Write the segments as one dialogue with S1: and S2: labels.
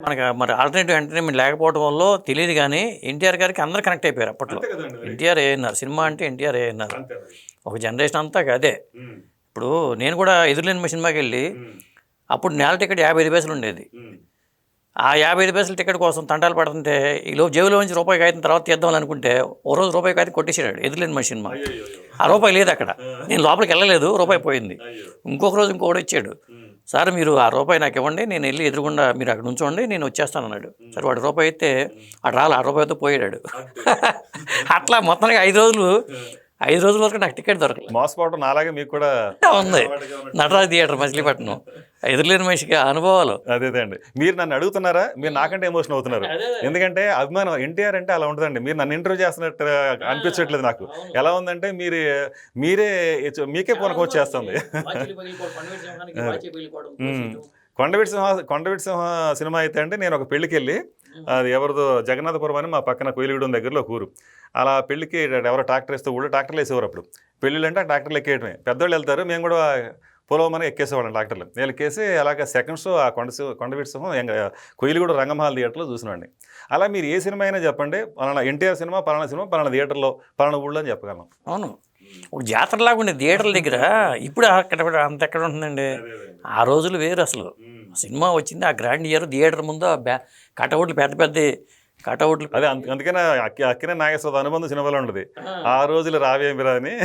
S1: మనకి మరి alternative entertainment లేకపోవడం వల్ల తెలియదు కానీ ఎన్టీఆర్ గారికి అందరు కనెక్ట్ అయిపోయారు అప్పట్లో. ఎన్టీఆర్ ఏన్నారు సినిమా అంటే ఎన్టీఆర్ ఏన్నారు ఒక జనరేషన్ అంతా అదే ఇప్పుడు నేను కూడా ఎదురులేని సినిమాకి వెళ్ళి అప్పుడు నేల టికెట్ యాభై ఐదు పైసలు ఉండేది. ఆ యాభై ఐదు పైసల టికెట్ కోసం తంటాలు పడుతుంటే ఈ లోపు జేబులో నుంచి రూపాయి కాగితం తర్వాత తీద్దాం అనుకుంటే ఓ రోజు రూపాయి కాగితం కొట్టేసాడు ఎదురులేని మనిషి సినిమా. ఆ రూపాయి లేదు అక్కడ. నేను లోపలికి వెళ్ళలేదు రూపాయి పోయింది. ఇంకొక రోజు ఇంకొకటి ఇచ్చాడు సార్ మీరు ఆ రూపాయి నాకు ఇవ్వండి నేను వెళ్ళి ఎదురుగుండా మీరు అక్కడ ఉంచండి నేను వచ్చేస్తాను అన్నాడు. సరే వాడు రూపాయి అయితే అటు రాలి ఆ రూపాయితో పోయాడు అట్లా మొత్తానికి ఐదు రోజులు ఐదు రోజుల వరకు నాకు టికెట్ దొరకలేదు
S2: మోసపోవడం నాలాగే మీకు కూడా
S1: ఉంది. నటరాజ్ థియేటర్ మచిలీపట్నం. ఎదురులేని మనిషికి అనుభవాలు.
S2: అదే అదే అండి. మీరు నన్ను అడుగుతున్నారా? మీరు నాకంటే ఎమోషన్ అవుతున్నారు. ఎందుకంటే అభిమానం ఎన్టీఆర్ అంటే అలా ఉంటుందండి. మీరు నన్ను ఇంటర్వ్యూ చేస్తున్నట్టు అనిపించట్లేదు నాకు. ఎలా ఉందంటే మీరు మీరే మీకే పూనకం వచ్చేస్తుంది కొండవీటి సింహ కొండవీటి సింహ సినిమా అయితే అంటే నేను ఒక పెళ్ళికి వెళ్ళి అది ఎవరిదో జగన్నాథపురం అని మా పక్కన కోయిలగూడెం దగ్గరలో ఒక ఊరు. అలా పెళ్ళికి ఎవరో ట్రాక్టర్ వేస్తే కూడా ట్రాక్టర్లు వేసేవారు అప్పుడు. పెళ్ళిళ్ళు అంటే ఆ ట్రాక్టర్లు ఎక్కేయటమే. పెద్దోళ్ళు వెళ్తారు మేము కూడా పొలవమని ఎక్కేసేవాళ్ళం ట్రాక్టర్లు. నేను ఎక్కేసి అలాగే సెకండ్ షో ఆ కొండ కొండవీటి సింహం ఎంగ కోయిలగూడ రంగమహాల్ థియేటర్లో చూసినండి అలా మీరు ఏ సినిమా అయినా చెప్పండి పలానా ఎన్టీఆర్ సినిమా పలానా సినిమా పలానా థియేటర్లో పలానా ఊళ్ళో అని చెప్పగలను.
S1: అవును. ఒక జాతరలాగా ఉండే థియేటర్ల దగ్గర ఇప్పుడు అక్కడ అంత ఎక్కడ ఉంటుందండి? ఆ రోజులు వేరు అసలు. సినిమా వచ్చింది. ఆ గ్రాండ్ ఇయర్ థియేటర్ ముందు ఆ బ్యా కటౌట్లు పెద్ద పెద్ద కటౌట్లు.
S2: అదే అందుకనే అక్కి అక్కినే నాగేశ్వర అనుబంధం సినిమాలో ఉండదు. ఆ. రోజులు రావేమిరా అని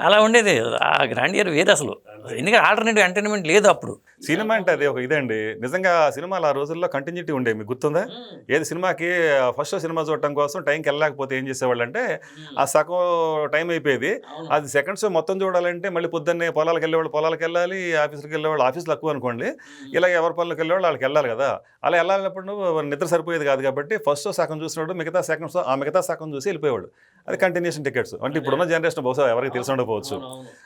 S1: అలా ఉండేది. ఆ గ్రాండ్ ఇయర్ వేరు అసలు. ఎందుకంటే ఆల్టర్నేటివ్ ఎంటర్టైన్మెంట్ లేదు అప్పుడు.
S2: సినిమా అంటే అది ఒక ఇదండి. నిజంగా ఆ సినిమాలు ఆ రోజుల్లో కంటిన్యూటీ ఉండే మీకు గుర్తుందా? ఏది సినిమాకి ఫస్ట్ సినిమా చూడటం కోసం టైంకి వెళ్ళలేకపోతే ఏం చేసేవాళ్ళు అంటే ఆ సగం టైం అయిపోయేది. అది సెకండ్ షో మొత్తం చూడాలంటే మళ్ళీ పొద్దున్నే పొలాలకు వెళ్ళేవాళ్ళు పొలాలకు వెళ్ళాలి ఆఫీస్కి వెళ్ళేవాళ్ళు ఆఫీస్లో తక్కువ అనుకోండి. ఇలా ఎవరి పనులకు వెళ్ళేవాళ్ళు వాళ్ళకి వెళ్ళాలి కదా. అలా వెళ్ళాలన్నప్పుడు నిద్ర సరిపోయేది కాదు కాబట్టి ఫస్ట్ షో సగం చూసినప్పుడు మిగతా సెకండ్ షో ఆ మిగతా సగం చూసి వెళ్ళిపోయేవాళ్ళు అది కంటిన్యూషన్ టికెట్స్ అంటే ఇప్పుడున్న జనరేషన్ బహుశా ఎవరికి తెలిసి ఉండకపోవచ్చు.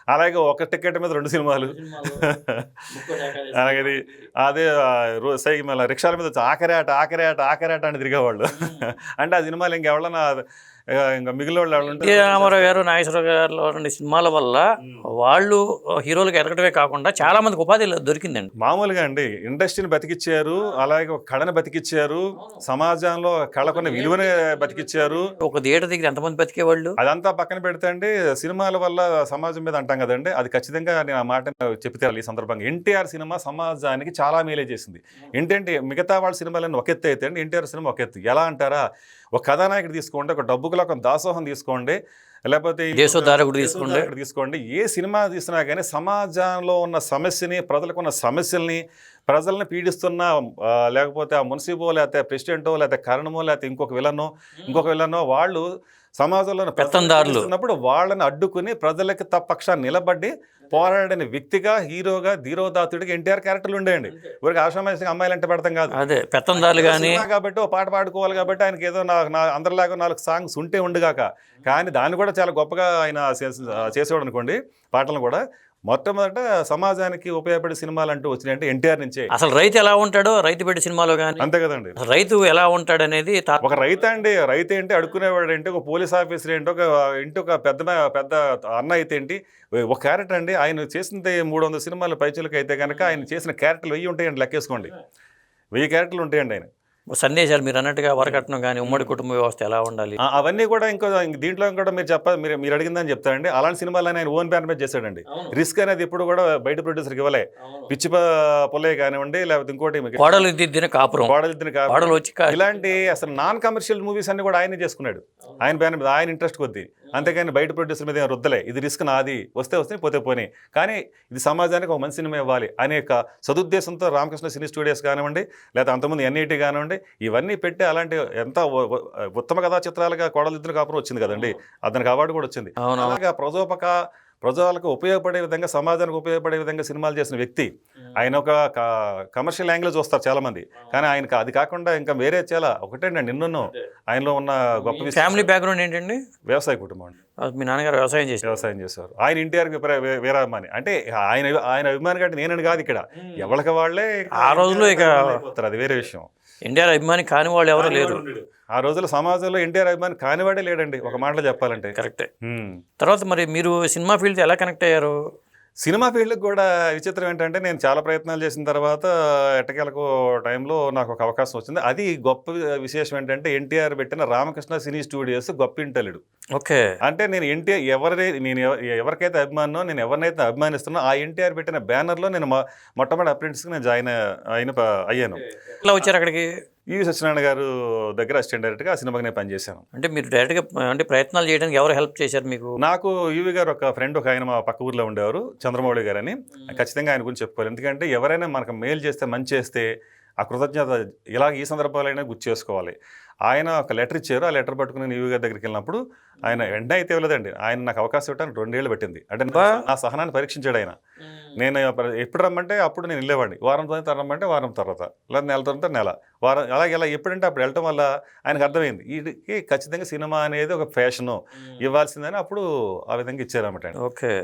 S2: అలాగే ఒక టికెట్ మీద రెండు సినిమాలు. అలాగే అదే సై మళ్ళీ రిక్షాల మీద వచ్చి ఆఖరేట ఆఖరేట ఆఖరేట అని తిరిగేవాళ్ళు. అంటే ఆ సినిమాలు ఇంకెవరన్నా ఇంకా మిగిలిన వాళ్ళు
S1: రామారావు గారు నాగేశ్వరరావు గారు రెండు సినిమాల వల్ల వాళ్ళు హీరోలకు ఎదగటమే కాకుండా చాలా మందికి ఉపాధి దొరికిందండి.
S2: మామూలుగా అండి ఇండస్ట్రీని బతికిచ్చారు అలాగే ఒక కళను బతికిచ్చారు సమాజంలో కళకున్న విలువని బతికిచ్చారు.
S1: ఒక థియేటర్ దగ్గర ఎంతమంది బతికేవాళ్ళు?
S2: అదంతా పక్కన పెడితే అండి సినిమాల వల్ల సమాజం మీద అంటాం కదండి అది ఖచ్చితంగా నేను ఆ మాట చెప్తే ఈ సందర్భంగా ఎన్టీఆర్ సినిమా సమాజానికి చాలా మేలే చేసింది. ఏంటంటే మిగతా వాళ్ళ సినిమాలన్నీ ఒక ఎత్తు అయితే అండి ఎన్టీఆర్ సినిమా ఒక ఎత్తు ఎలా అంటారా? ఒక కథానాయకుడు తీసుకోండి ఒక డబ్బుకులో ఒక దాసోహం తీసుకోండి. లేకపోతే
S1: దేశోద్ధారకుడు తీసుకోండి.
S2: తీసుకోండి. ఏ సినిమా తీసినా కానీ సమాజంలో ఉన్న సమస్యని ప్రజలకు ఉన్న సమస్యల్ని ప్రజల్ని పీడిస్తున్న లేకపోతే ఆ మున్సిపో లేకపోతే ప్రెసిడెంటో లేకపోతే కరణమో లేకపోతే ఇంకొక విలనో ఇంకొక విలనో వాళ్ళు సమాజంలో
S1: పెత్తందారులు.
S2: పీడిస్తున్నప్పుడు వాళ్ళని అడ్డుకుని ప్రజలకి తప్పక్షాన్ని నిలబడి పోరాడిన వ్యక్తిగా హీరోగా ధీరోదాతుడిగా ఎన్టీఆర్ క్యారెక్టర్లు ఉండేయండి. ఊరికి ఆశ్రమాసిగా అమ్మాయిలు అంటే పెడతాం కాదు.
S1: అదే పెత్తందారులు కానీ
S2: కాబట్టి ఓ పాట పాడుకోవాలి కాబట్టి ఆయనకి ఏదో నా నా అందరిలాగా నాలుగు సాంగ్స్ ఉంటే ఉండుగాక. కానీ దాన్ని కూడా చాలా గొప్పగా ఆయన చేసే- చేసేవాడు అనుకోండి పాటలను కూడా. మొట్టమొదట సమాజానికి ఉపయోగపడే సినిమాలు అంటూ వచ్చినాయంటే ఎన్టీఆర్ నుంచే.
S1: అసలు రైతు ఎలా ఉంటాడో రైతు పెట్టి సినిమాలో కానీ
S2: అంతే కదండి.
S1: రైతు ఎలా ఉంటాడనేది తా-
S2: ఒక రైతు అండి రైతు ఏంటి అడుక్కునేవాడు ఏంటి ఒక పోలీస్ ఆఫీసర్ ఏంటి ఒక ఇంటి ఒక పెద్ద పెద్ద అన్న అయితే ఏంటి ఒక క్యారెక్టర్ అండి ఆయన చేసింది మూడు వందల సినిమాలు పైచులకు అయితే కనుక ఆయన చేసిన క్యారెక్టర్లు వెయ్యి ఉంటాయండి లెక్కేసుకోండి. వెయ్యి క్యారెక్టర్లు ఉంటాయండి ఆయన.
S1: సందేశాలు మీరు అన్నట్టుగా వరకట్నం కానీ ఉమ్మడి కుటుంబ వ్యవస్థ ఎలా ఉండాలి?
S2: అవన్నీ కూడా ఇంకో ఇంక దీంట్లో కూడా మీరు చెప్ప మీరు మీరు అడిగిందని చెప్తారండి. అలాంటి సినిమాలు ఆయన ఓన్ బ్యాన్ మీద చేశాడండి. రిస్క్ అనేది ఇప్పుడు కూడా బయట ప్రొడ్యూసర్కి ఇవ్వలే. పిచ్చి ప- పొల్లయ్య కానివ్వండి లేకపోతే ఇంకోటి మీకు
S1: కోడలు దిద్దిన కాపురం. కోడలు వచ్చి కా-
S2: ఇలాంటి అసలు నాన్ కమర్షియల్ మూవీస్ అన్ని కూడా ఆయనే చేసుకున్నాడు. ఆయన బ్యాన్ మీద ఆయన ఇంట్రెస్ట్ కొద్ది. అంతేగాని బయట ప్రొడ్యూసర్ మీద రుద్దలే. ఇది రిస్క్ నాది. వస్తే వస్తే పోతే పోనీ. కానీ ఇది సమాజానికి ఒక మంచి సినిమా ఇవ్వాలి. అనే ఒక సదుద్దేశంతో రామకృష్ణ సినీ స్టూడియోస్ కానివ్వండి లేదా అంతమంది ఎన్ఐటి కానివ్వండి ఇవన్నీ పెట్టి అలాంటి ఎంత ఉత్తమ కథా చిత్రాలుగా కోడలిద్దిన కాపురం వచ్చింది కదండి. అతనికి అవార్డు కూడా వచ్చింది. అలాగా ప్రజోపక ప్రజలకు ఉపయోగపడే విధంగా సమాజానికి ఉపయోగపడే విధంగా సినిమాలు చేసిన వ్యక్తి ఆయన ఒక కమర్షియల్ యాంగిల్ చూస్తారు చాలా మంది కానీ ఆయనకు అది కాకుండా ఇంకా వేరే చాలా ఒకటేనండి నిన్ను ఆయనలో ఉన్న గొప్ప విశేషం
S1: ఫ్యామిలీ బ్యాక్గ్రౌండ్ ఏంటండి?
S2: వ్యవసాయ కుటుంబం అండి.
S1: మీ నాన్నగారు వ్యవసాయం చేశారు.
S2: వ్యవసాయం చేసేవారు ఆయన ఎన్టీఆర్ వీరాభిమాని. అంటే ఆయన ఆయన అభిమాని కంటే నేనని కాదు ఇక్కడ. ఎవరికి వాళ్ళే
S1: ఆ రోజుల్లో ఇక-
S2: అది వేరే విషయం.
S1: ఎన్టీఆర్ అభిమాని కాని వాళ్ళు ఎవరు లేరు.
S2: ఆ రోజుల్లో సమాజంలో ఎన్టీఆర్ అభిమాని కానివాడే లేడండి. ఒక మాటలో చెప్పాలంటే.
S1: కరెక్టే. తర్వాత మరి మీరు సినిమా ఫీల్డ్ ఎలా కనెక్ట్ అయ్యారు?
S2: సినిమా ఫీల్డ్కి కూడా విచిత్రం ఏంటంటే నేను చాలా ప్రయత్నాలు చేసిన తర్వాత ఎట్టకేలకు టైంలో నాకు ఒక అవకాశం వచ్చింది. అది గొప్ప విశేషం ఏంటంటే ఎన్టీఆర్ పెట్టిన రామకృష్ణ సినీ స్టూడియోస్ గొప్ప ఇంటలుడు
S1: ఓకే.
S2: అంటే నేను ఎన్టీఆర్ ఎవరి నేను ఎవ- ఎవరికైతే అభిమానో నేను ఎవరినైతే అభిమానిస్తున్నా ఆ ఎన్టీఆర్ పెట్టిన బ్యానర్లో నేను మొట్టమొదటి అప్రెంటిస్కి నేను జాయిన్ అయిన అయ్యాను.
S1: ఎట్లా వచ్చారు అక్కడికి?
S2: ఈవి సత్యనారాయణ గారు దగ్గర అసిస్టెంట్ డైరెక్టర్గా ఆ సినిమాకి నేను పనిచేశాను.
S1: అంటే మీరు డైరెక్ట్గా అంటే ప్రయత్నాలు చేయడానికి ఎవరు హెల్ప్ చేశారు మీకు?
S2: నాకు యువి గారు ఒక ఫ్రెండ్ ఒక ఆయన మా పక్క ఊర్లో ఉండేవారు చంద్రమౌళి గారు అని ఖచ్చితంగా ఆయన గురించి చెప్పుకోవాలి. ఎందుకంటే ఎవరైనా మనకు మేలు చేస్తే మంచి చేస్తే ఆ కృతజ్ఞత ఇలా ఈ సందర్భాలైనా గుర్తు చేసుకోవాలి. ఆయన ఒక లెటర్ ఇచ్చారు. ఆ లెటర్ పట్టుకుని నేను యువి గారి దగ్గరికి వెళ్ళినప్పుడు ఆయన వెంటనే అయితే ఇవ్వలేదండి ఆయన నాకు అవకాశం ఇవ్వడానికి రెండేళ్ళు పెట్టింది. అంటే నా- సహనాన్ని పరీక్షించాడు ఆయన. నేను ఎప్పుడు రమ్మంటే అప్పుడు నేను వెళ్ళేవాడిని. వారం తర్వాత రమ్మంటే వారం తర్వాత. లేదా నెల తర్వాత నెల. వారం అలాగే ఇలా ఎప్పుడంటే అప్పుడు వెళ్ళటం వల్ల ఆయనకు అర్థమైంది. వీడికి ఖచ్చితంగా సినిమా అనేది ఒక ఫ్యాషను ఇవ్వాల్సిందని అప్పుడు ఆ విధంగా ఇచ్చారన్నమాట
S1: ఓకే.